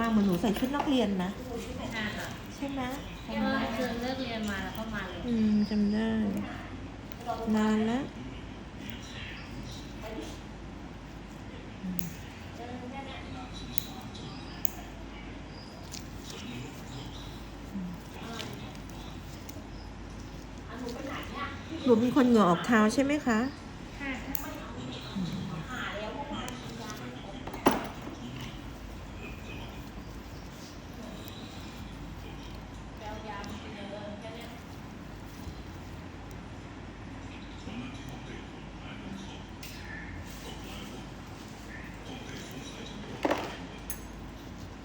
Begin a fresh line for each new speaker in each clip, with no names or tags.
มาเหมือนหนูใส่ชุดนักเรียนนะ
ใช่ค่ะ
ใช่ไหม
เพราะว่าคือเลิกเรียนมาแล้วก็มาเลย
อืมจำได้ นานแล้วหนูเป็นคนเหงื่อออกเท้าใช่ไหมคะ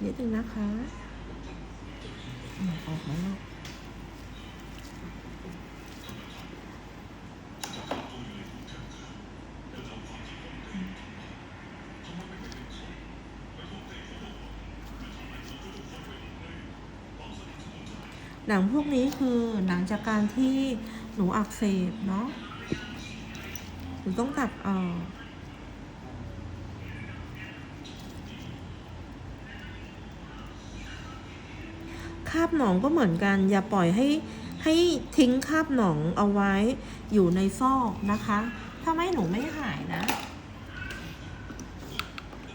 นิดนึงนะคะอออกมาแล้วหนังพวกนี้คือหนังจากการที่หนูอักเสบเนาะหนูต้องตัดออก คราบหนองก็เหมือนกัน อย่าปล่อยให้ให้ทิ้งคราบหนองเอาไว้อยู่ในซอกนะคะ ถ้าไม่หนูไม่หายนะ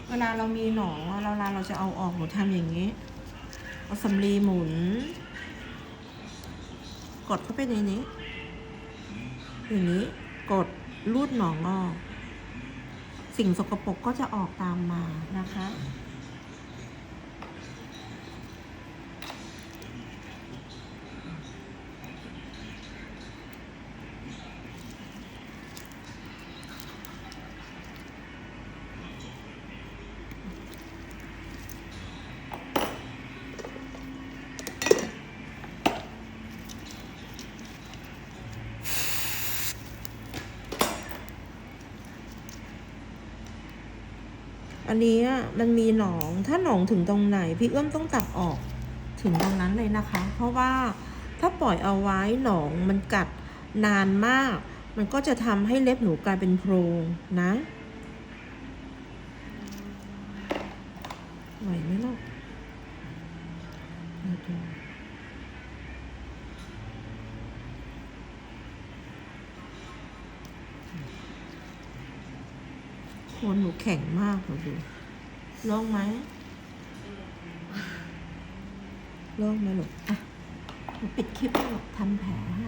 เวลาเรามีหนองเวลาเราจะเอาออกหนูทำอย่างนี้ เอาสำลีหมุน กดเข้าไปในนี้ อย่างนี้กดรูดหนองออก สิ่งสกปรกก็จะออกตามมานะคะ อันนี้มันมีหนอง ถ้าหนองถึงตรงไหน พี่เอื้อมต้องตัดออกถึงตรงนั้นเลยนะคะ เพราะว่าถ้าปล่อยเอาไว้หนองมันกัดนานมาก มันก็จะทำให้เล็บหนูกลายเป็นโพรงนะไหวไหมลูกมาดูโคนหนูแข็งมากหนูดูลองไหมลองไหมลูกอะหนูปิดคลิปให้ลูกทำแผลให้